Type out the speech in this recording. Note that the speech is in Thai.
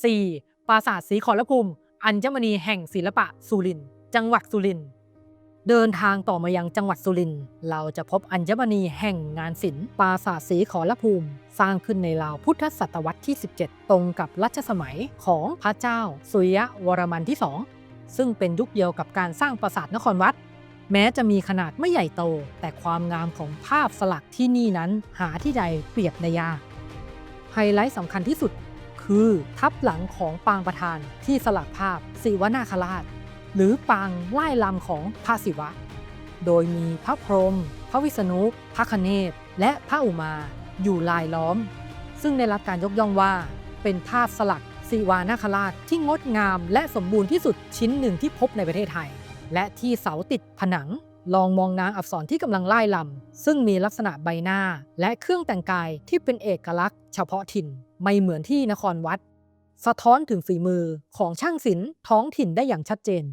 4. ปราสาทสีขอรภูมิอัญมณีแห่งศิลปะสุรินจังหวัดสุรินเดินทางต่อมายังจังหวัดสุรินเราจะพบอัญมณีแห่งงานศิลป์ปราสาทสีขอรภูมิ สร้างขึ้นในราวพุทธศตวรรษที่ 17 ตรงกับรัชสมัยของพระเจ้า สุริยวรมันที่ 2 ซึ่งเป็นยุคเดียวกับการสร้างปราสาทนครวัด แม้จะมีขนาดไม่ใหญ่โต แต่ความงามของภาพสลักที่นี่นั้นหาที่ใดเปรียบในยากไฮไลท์สำคัญที่สุด คือทับหลังของปางประธานที่สลักภาพศิวนาคราช หรือปางไล่ลำของพระศิวะ โดยมีพระพรหมพระวิษณุพระคเนศและพระอุมาอยู่ลายล้อม ซึ่งได้รับการยกย่องว่า เป็นภาพสลักศิวานาคราชที่งดงามและสมบูรณ์ที่สุดชิ้นหนึ่งที่พบในประเทศไทย และที่เสาติดผนัง ลองมองนางอักษรที่กำลังไล่ลำซึ่งมีลักษณะใบหน้า และเครื่องแต่งกายที่เป็นเอกลักษณ์เฉพาะถิ่น ไม่เหมือนที่นครวัด สะท้อนถึงฝีมือของช่างศิลป์ท้องถิ่นได้อย่างชัดเจน